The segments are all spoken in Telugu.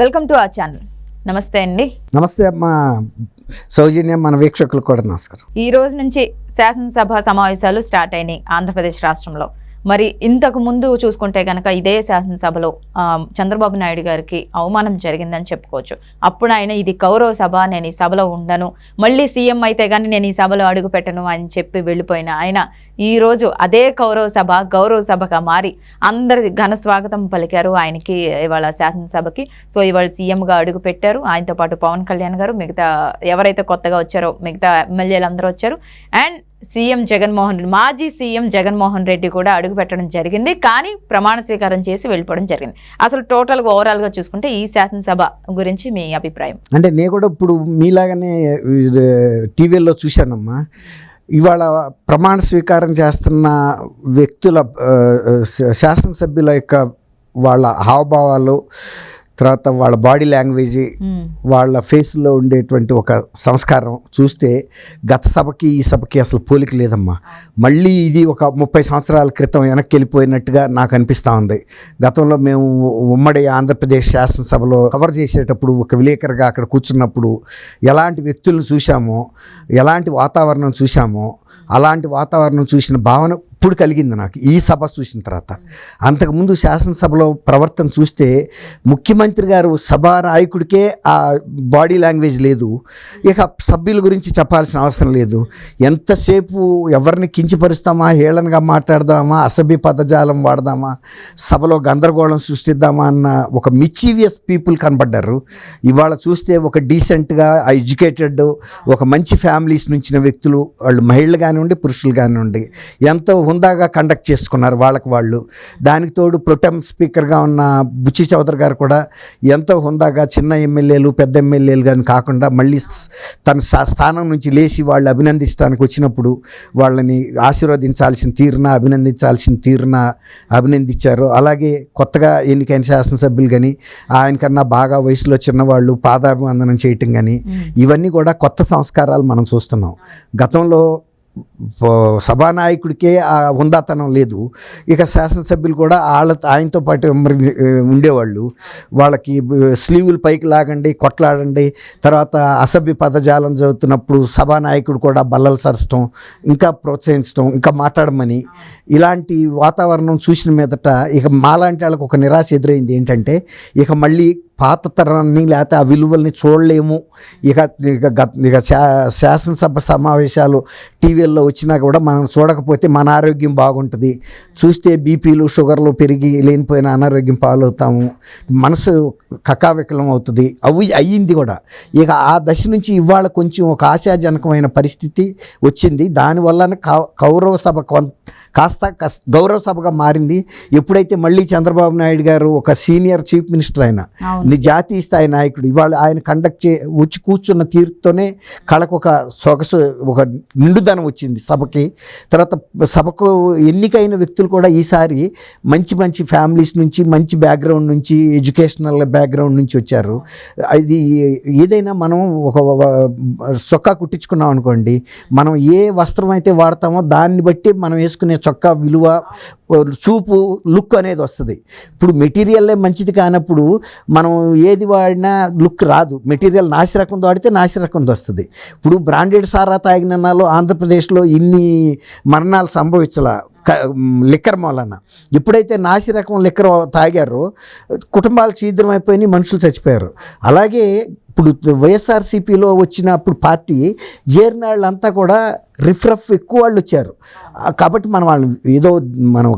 Welcome to our channel. నమస్తే అండి. నమస్తే అమ్మా. సౌజన్య మన వీక్షకులకు కూడా నమస్కారం. ఈ రోజు నుంచి శాసనసభ సమావేశాలు స్టార్ట్ అయినాయి ఆంధ్రప్రదేశ్ రాష్ట్రంలో. మరి ఇంతకు ముందు చూసుకుంటే కనుక ఇదే శాసనసభలో చంద్రబాబు నాయుడు గారికి అవమానం జరిగిందని చెప్పుకోవచ్చు. అప్పుడు ఆయన ఇది కౌరవ సభ నేను ఈ సభలో ఉండను మళ్ళీ సీఎం అయితే కానీ నేను ఈ సభలో అడుగు పెట్టను అని చెప్పి వెళ్ళిపోయిన ఆయన ఈ రోజు అదే కౌరవ సభ గౌరవ సభగా మారి అందరి ఘన స్వాగతం పలికారు ఆయనకి ఇవాళ శాసనసభకి. సో ఇవాళ సీఎంగా అడుగు పెట్టారు. ఆయనతో పాటు పవన్ కళ్యాణ్ గారు మిగతా ఎవరైతే కొత్తగా వచ్చారో మిగతా ఎమ్మెల్యేలు అందరూ వచ్చారు. అండ్ సీఎం జగన్మోహన్ రెడ్డి మాజీ సీఎం జగన్మోహన్ రెడ్డి కూడా అడుగు పెట్టడం జరిగింది. కానీ ప్రమాణ స్వీకారం చేసి వెళ్ళిపోవడం జరిగింది. అసలు టోటల్గా ఓవరాల్గా చూసుకుంటే ఈ శాసనసభ గురించి మీ అభిప్రాయం? అంటే నేను కూడా ఇప్పుడు మీలాగానే టీవీల్లో చూశానమ్మా. ఇవాళ ప్రమాణ స్వీకారం చేస్తున్న వ్యక్తుల శాసనసభ్యుల యొక్క వాళ్ళ హావభావాలు తర్వాత వాళ్ళ బాడీ లాంగ్వేజ్ వాళ్ళ ఫేస్లో ఉండేటువంటి ఒక సంస్కారం చూస్తే గత సభకి ఈ సభకి అసలు పోలిక లేదమ్మా. మళ్ళీ ఇది ఒక ముప్పై సంవత్సరాల క్రితం వెనక్కి వెళ్ళిపోయినట్టుగా నాకు అనిపిస్తూ ఉంది. గతంలో మేము ఉమ్మడి ఆంధ్రప్రదేశ్ శాసనసభలో కవర్ చేసేటప్పుడు ఒక విలేకరుగా అక్కడ కూర్చున్నప్పుడు ఎలాంటి వ్యక్తులను చూశామో ఎలాంటి వాతావరణం చూశామో అలాంటి వాతావరణం చూసిన భావన ఇప్పుడు కలిగింది నాకు ఈ సభ చూసిన తర్వాత. అంతకుముందు శాసనసభలో ప్రవర్తన చూస్తే ముఖ్యమంత్రి గారు సభా నాయకుడికే ఆ బాడీ లాంగ్వేజ్ లేదు. ఇక సభ్యుల గురించి చెప్పాల్సిన అవసరం లేదు. ఎంతసేపు ఎవరిని కించపరుస్తామా హేళనగా మాట్లాడదామా అసభ్య పదజాలం వాడదామా సభలో గందరగోళం సృష్టిద్దామా అన్న ఒక మిచీవియస్ పీపుల్ కనబడ్డారు. ఇవాళ చూస్తే ఒక డీసెంట్గా ఎడ్యుకేటెడ్ ఒక మంచి ఫ్యామిలీస్ నుంచిన వ్యక్తులు వాళ్ళు మహిళలు కానివ్వండి పురుషులు కానివ్వండి ఎంతో హుందాగా కండక్ట్ చేసుకున్నారు వాళ్ళకి వాళ్ళు. దానికి తోడు ప్రొటెం స్పీకర్గా ఉన్న బుచ్చి చౌదరి గారు కూడా ఎంతో హుందాగా చిన్న ఎమ్మెల్యేలు పెద్ద ఎమ్మెల్యేలు కానీ కాకుండా మళ్ళీ తన స్థానం నుంచి లేచి వాళ్ళు అభినందించడానికి వచ్చినప్పుడు వాళ్ళని ఆశీర్వదించాల్సిన తీరున అభినందించాల్సిన తీరున అభినందించారు. అలాగే కొత్తగా ఎన్నికైన శాసనసభ్యులు కానీ ఆయనకన్నా బాగా వయసులో చిన్నవాళ్ళు పాదాభివందనం చేయటం కానీ ఇవన్నీ కూడా కొత్త సంస్కారాలు మనం చూస్తున్నాం. గతంలో సభానాయకుడికే ఆ ఉందాతనం లేదు. ఇక శాసనసభ్యులు కూడా వాళ్ళ ఆయనతో పాటు ఉండేవాళ్ళు. వాళ్ళకి స్లీవులు పైకి లాగండి కొట్లాడండి. తర్వాత అసభ్య పదజాలం చదువుతున్నప్పుడు సభానాయకుడు కూడా బల్లలు సరచడం ఇంకా ప్రోత్సహించడం ఇంకా మాట్లాడమని ఇలాంటి వాతావరణం చూసిన మీదట ఇక మాలాంటి వాళ్ళకి ఒక నిరాశ ఎదురైంది ఏంటంటే ఇక మళ్ళీ పాత తరాన్ని లేకపోతే ఆ విలువల్ని చూడలేము. ఇక ఇక గత- ఇక శా- శాసనసభ సమావేశాలు టీవీల్లో వచ్చినా కూడా మనం చూడకపోతే మన ఆరోగ్యం బాగుంటుంది. చూస్తే బీపీలు షుగర్లు పెరిగి లేనిపోయిన అనారోగ్యం పాలవుతాము. మనసు కకావికలం అవుతుంది. అవి అయ్యింది కూడా. ఇక ఆ దశ నుంచి ఇవాళ కొంచెం ఒక ఆశాజనకమైన పరిస్థితి వచ్చింది. దానివల్ల కౌ- కౌరవ సభ కాస్త కస్- గౌరవ సభగా మారింది. ఎప్పుడైతే మళ్ళీ చంద్రబాబు నాయుడు గారు ఒక సీనియర్ చీఫ్ మినిస్టర్ ఆయన జాతీయ స్థాయి నాయకుడు ఇవాళ ఆయన కండక్ట్ చే వచ్చి కూర్చున్న తీరుతోనే కళకు ఒక సొగసు ఒక నిండుదనం వచ్చింది. సభకి తర్వాత సభకు ఎన్నికైన వ్యక్తులు కూడా ఈసారి మంచి మంచి ఫ్యామిలీస్ నుంచి మంచి బ్యాక్గ్రౌండ్ నుంచి ఎడ్యుకేషనల్ బ్యాక్గ్రౌండ్ నుంచి వచ్చారు. అది ఏదైనా మనం ఒక చొక్కా కుట్టించుకున్నాం అనుకోండి మనం ఏ వస్త్రం అయితే వాడతామో దాన్ని బట్టి మనం వేసుకునే చొక్కా విలువ చూపు లుక్ అనేది వస్తుంది. ఇప్పుడు మెటీరియల్లే మంచిది కానప్పుడు మనం ఏది వాడినా లుక్ రాదు. మెటీరియల్ నాసిరకం వాడితే నాసిరకం వస్తుంది. ఇప్పుడు బ్రాండెడ్ సారా తాగినాలో ఆంధ్రప్రదేశ్లో ఇన్ని మరణాలు సంభవించాల. లిక్కర్ మూలన. ఎప్పుడైతే నాసి రకం లిక్కర్ తాగారో. కుటుంబాలు ఛీద్రం అయిపోయినాయి మనుషులు చచ్చిపోయారు. అలాగే ఇప్పుడు వైఎస్ఆర్సీపీలో వచ్చినప్పుడు పార్టీ చేరిన కూడా రిఫ్రఫ్ ఎక్కువ వాళ్ళు వచ్చారు. కాబట్టి మనం వాళ్ళని ఏదో మనం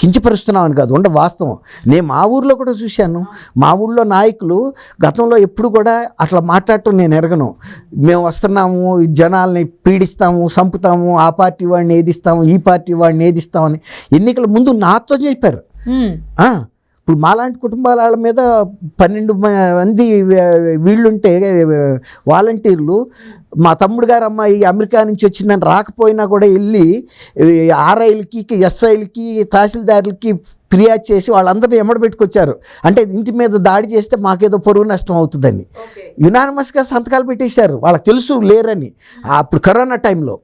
కించపరుస్తున్నాం అని కాదు ఉండ వాస్తవం. నేను మా ఊర్లో కూడా చూశాను. మా ఊళ్ళో నాయకులు గతంలో ఎప్పుడు కూడా అట్లా మాట్లాడటం నేను ఎరగను. మేము వస్తున్నాము జనాల్ని పీడిస్తాము చంపుతాము ఆ పార్టీ వాడిని ఏదిస్తాము ఈ పార్టీ వాడిని ఏదిస్తామని ఎన్నికల ముందు నాతో చెప్పారు. ఇప్పుడు మాలాంటి కుటుంబాల వాళ్ళ మీద పన్నెండు మంది వీళ్ళుంటే వాలంటీర్లు మా తమ్ముడు గారు అమ్మాయి అమెరికా నుంచి వచ్చిందని రాకపోయినా కూడా వెళ్ళి ఆర్ఐలకి ఎస్ఐలకి తహసీల్దారులకి ఫిర్యాదు చేసి వాళ్ళందరినీ ఎమ్మడి పెట్టుకొచ్చారు అంటే ఇంటి మీద దాడి చేస్తే మాకేదో పొరుగు నష్టం అవుతుందని. యునానిమస్గా సంతకాలు పెట్టేశారు. వాళ్ళకి తెలుసు లేరని. అప్పుడు కరోనా టైంలో.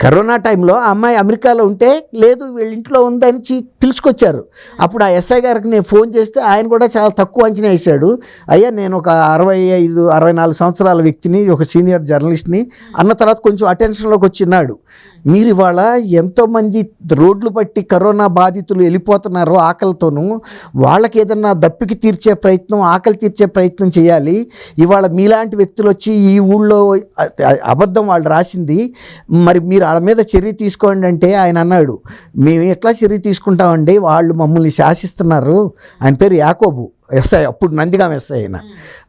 కరోనా టైంలో ఆ అమ్మాయి అమెరికాలో ఉంటే లేదు వీళ్ళ ఇంట్లో ఉందని చి- పిలుచుకొచ్చారు. అప్పుడు ఆ ఎస్ఐ గారికి నేను ఫోన్ చేస్తే ఆయన కూడా చాలా తక్కువ అంచనా వేశాడు. అయ్యా నేను ఒక అరవై ఐదు అరవై నాలుగు సంవత్సరాల వ్యక్తిని ఒక సీనియర్ జర్నలిస్ట్ని అన్న తర్వాత కొంచెం అటెన్షన్లోకి వచ్చినాడు మీరు ఇవాళ ఎంతోమంది రోడ్లు పట్టి కరోనా బాధితులు వెళ్ళిపోతున్నారో ఆకలితోనూ వాళ్ళకి ఏదన్నా దప్పికి తీర్చే ప్రయత్నం ఆకలి తీర్చే ప్రయత్నం చేయాలి. ఇవాళ మీలాంటి వ్యక్తులు వచ్చి ఈ ఊళ్ళో అబద్ధం వాళ్ళు రాసింది. మరి మీరు వాళ్ళ మీద చర్య తీసుకోండి అంటే ఆయన అన్నాడు మేము ఎట్లా చర్య తీసుకుంటామండి? వాళ్ళు మమ్మల్ని శాసిస్తున్నారు. ఆయన పేరు యాకోబు. ఎస్ఐ అప్పుడు నందిగాం ఎస్ఐ అయిన.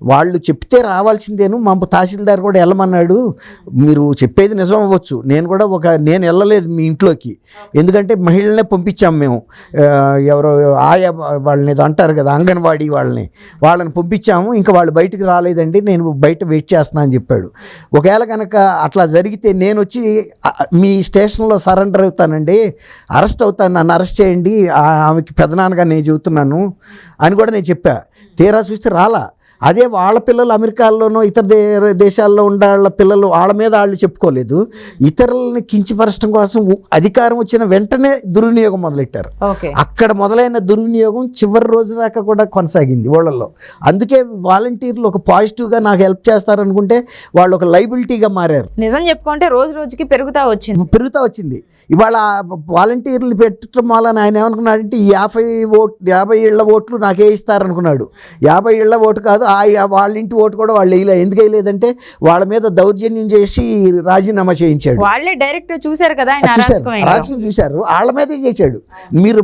వాళ్ళు చెప్తే రావాల్సిందేను మా తహసీల్దార్ కూడా వెళ్ళమన్నాడు. మీరు చెప్పేది నిజం అవ్వచ్చు నేను కూడా ఒక నేను వెళ్ళలేదు మీ ఇంట్లోకి. ఎందుకంటే మహిళలనే పంపించాం మేము. ఎవరో ఆయా వాళ్ళని ఏదో అంటారు కదా అంగన్వాడీ వాళ్ళని. వాళ్ళని పంపించాము. ఇంకా వాళ్ళు బయటకు రాలేదండి. నేను బయట వెయిట్ చేస్తున్నా అని చెప్పాడు. ఒకవేళ కనుక అట్లా జరిగితే నేను వచ్చి మీ స్టేషన్లో సరెండర్ అవుతానండి. అరెస్ట్ అవుతాను. నన్ను అరెస్ట్ చేయండి. ఆమెకి పెదనాన్నగా నేను చెబుతున్నాను అని కూడా నేను చెప్పాను తీరా చూస్తే రాలా? అదే వాళ్ళ పిల్లలు అమెరికాల్లోనో ఇతర దే దేశాల్లో ఉండే వాళ్ళ పిల్లలు వాళ్ళ మీద వాళ్ళు చెప్పుకోలేదు. ఇతరులని కించపరచడం కోసం అధికారం వచ్చిన వెంటనే దుర్వినియోగం మొదలెట్టారు. అక్కడ మొదలైన దుర్వినియోగం చివరి రోజు దాకా కూడా కొనసాగింది వాళ్ళల్లో అందుకే వాలంటీర్లు ఒక పాజిటివ్గా నాకు హెల్ప్ చేస్తారనుకుంటే వాళ్ళు ఒక లైబిలిటీగా మారారు. నిజం చెప్పుకుంటే రోజు రోజుకి పెరుగుతా వచ్చింది. పెరుగుతూ వచ్చింది. ఇవాళ వాలంటీర్లు పెట్టడం వలన ఆయన ఏమనుకున్నాడంటే ఈ యాభై ఓట్ యాభై ఏళ్ళ ఓట్లు నాకే ఇస్తారనుకున్నాడు. యాభై ఏళ్ళ ఓటు కాదు వాళ్ళ ఇంటి ఓటు కూడా వాళ్ళు వేయలే. ఎందుకు వేయలేదంటే వాళ్ళ మీద దౌర్జన్యం చేసి రాజీనామా చేయించాడు. వాళ్ళే డైరెక్ట్ చూశారు కదా. రాజకీయం. చూశారు. వాళ్ళ మీదే చేశాడు. మీరు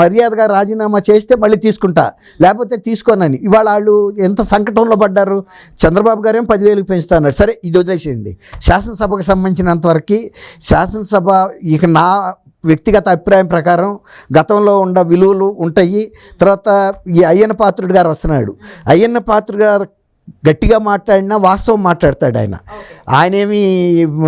మర్యాదగా రాజీనామా చేస్తే మళ్ళీ తీసుకుంటా. లేకపోతే తీసుకోనని. ఇవాళ వాళ్ళు ఎంత సంకటంలో పడ్డారు? చంద్రబాబు గారేం పదివేలకు పెంచుతా అన్నాడు సరే ఇది వదిలేసేయండి. శాసనసభకు సంబంధించినంత వరకు శాసనసభ ఇక నా వ్యక్తిగత అభిప్రాయం ప్రకారం గతంలో ఉన్న విలువలు ఉంటాయి. తర్వాత ఈ అయ్యన్న పాత్రుడు గారు వస్తున్నాడు. అయ్యన్న పాత్రుడు గారు గట్టిగా మాట్లాడినా వాస్తవం మాట్లాడతాడు ఆయన. ఆయన ఏమి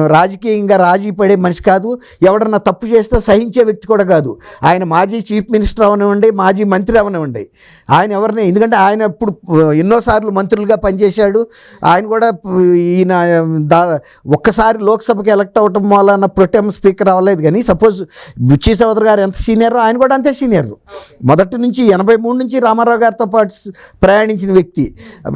రాజకీయంగా రాజీ పడే మనిషి కాదు ఎవడన్నా తప్పు చేస్తే సహించే వ్యక్తి కూడా కాదు. ఆయన మాజీ చీఫ్ మినిస్టర్ అవనివ్వండి మాజీ మంత్రి అవనివ్వండి. ఆయన ఎవరిని ఎందుకంటే ఆయన ఇప్పుడు ఎన్నోసార్లు మంత్రులుగా పనిచేశాడు. ఆయన కూడా ఈయన దా ఒక్కసారి లోక్సభకి ఎలక్ట్ అవ్వటం వలన ప్రొటెం స్పీకర్ అవ్వలేదు కానీ సపోజ్ బుచ్చి చౌదరి గారు ఎంత సీనియర్ ఆయన కూడా అంతే సీనియర్ మొదటి నుంచి ఎనభై మూడు నుంచి రామారావు గారితో పాటు ప్రయాణించిన వ్యక్తి.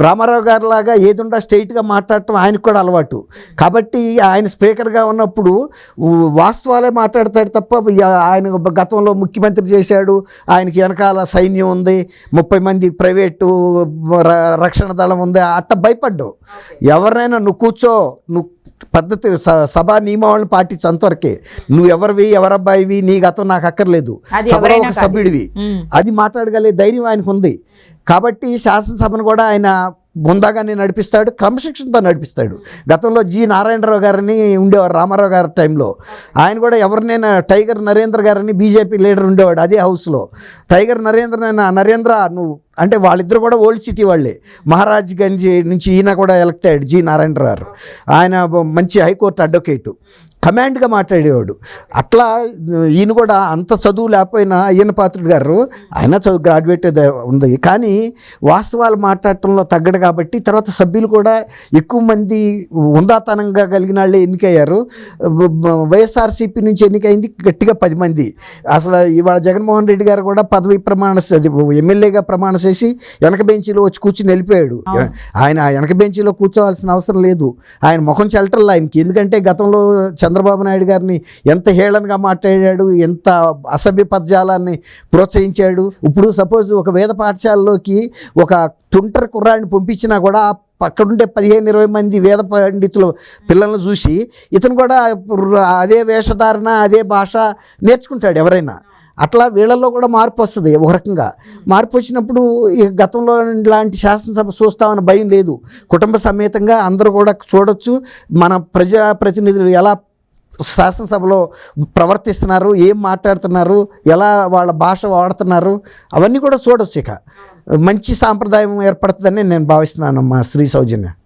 రామారావు గారి లాగా ఏదుండా స్ట్రైట్గా మాట్లాడటం ఆయనకు కూడా అలవాటు. కాబట్టి ఆయన స్పీకర్గా ఉన్నప్పుడు 우- వాస్తవాలే మాట్లాడతాడు తప్ప ఆయన గతంలో ముఖ్యమంత్రి చేశాడు ఆయనకి వెనకాల సైన్యం ఉంది ముప్పై మంది ప్రైవేటు రక్షణ దళం ఉంది అట్ట భయపడ్డావు. ఎవరినైనా నువ్వు కూర్చో నువ్వు పద్ధతి స- సభా నియమావళిని పాటించు అంతవరకే. నువ్వు ఎవరివి ఎవరబ్బాయివి నీ గతం నాకు అక్కర్లేదు. సభలో ఒక. సభ్యుడివి. అది మాట్లాడగలిగే ధైర్యం ఆయనకు ఉంది కాబట్టి శాసనసభను కూడా ఆయన గుందాగానే నడిపిస్తాడు క్రమశిక్షణతో నడిపిస్తాడు. గతంలో జి నారాయణరావు గారిని ఉండేవారు రామారావు గారి టైంలో. ఆయన కూడా ఎవరినైనా టైగర్ నరేంద్ర గారిని బీజేపీ లీడర్ ఉండేవాడు అదే హౌస్లో. టైగర్ నరేంద్ర నరేంద్ర నువ్వు అంటే వాళ్ళిద్దరు కూడా ఓల్డ్ సిటీ వాళ్ళే. మహారాజ్ గంజ్ నుంచి ఈయన కూడా ఎలక్ట్ అయ్యాడు జి నారాయణరావు గారు. ఆయన మంచి హైకోర్టు అడ్వకేటు. కమాండ్గా మాట్లాడేవాడు. అట్లా ఈయన కూడా అంత చదువు లేకపోయినా అయ్యన్న పాత్రుడు గారు ఆయన చదువు గ్రాడ్యుయేట్ ఉంది. కానీ వాస్తవాలు మాట్లాడటంలో తగ్గడు కాబట్టి తర్వాత సభ్యులు కూడా ఎక్కువ మంది ఉందాతనంగా కలిగిన వాళ్ళే ఎన్నికయ్యారు. వైఎస్ఆర్సీపీ నుంచి ఎన్నికైంది గట్టిగా పది మంది. అసలు ఇవాళ జగన్మోహన్ రెడ్డి గారు కూడా పదవి ప్రమాణ ఎమ్మెల్యేగా ప్రమాణ చేసి వెనక బెంచీలో వచ్చి కూర్చుని వెళ్ళిపోయాడు ఆయన వెనక బెంచీలో కూర్చోవాల్సిన అవసరం లేదు. ఆయన ముఖం చెల్టర్లు ఆయనకి. ఎందుకంటే గతంలో చంద్రబాబు నాయుడు గారిని ఎంత హేళనగా మాట్లాడాడు ఎంత అసభ్య పదజాలాన్ని ప్రోత్సహించాడు. ఇప్పుడు సపోజ్ ఒక వేద పాఠశాలలోకి ఒక తుంటర్ కుర్రాడిని పంపించినా కూడా అక్కడుండే పదిహేను ఇరవై మంది వేద పండితులు పిల్లల్ని చూసి ఇతను కూడా అదే వేషధారణ అదే భాష నేర్చుకుంటాడు ఎవరైనా. అట్లా వీళ్ళల్లో కూడా మార్పు వస్తుంది ఒక రకంగా. మార్పు వచ్చినప్పుడు ఈ గతంలో లాంటి శాసనసభ చూస్తామని భయం లేదు. కుటుంబ సమేతంగా అందరూ కూడా చూడొచ్చు. మన ప్రజాప్రతినిధులు ఎలా శాసనసభలో ప్రవర్తిస్తున్నారు ఏం మాట్లాడుతున్నారు ఎలా వాళ్ళ భాష వాడుతున్నారు అవన్నీ కూడా చూడొచ్చు ఇక. మంచి సాంప్రదాయం ఏర్పడుతుందని నేను భావిస్తున్నాను మా శ్రీ సౌజన్య.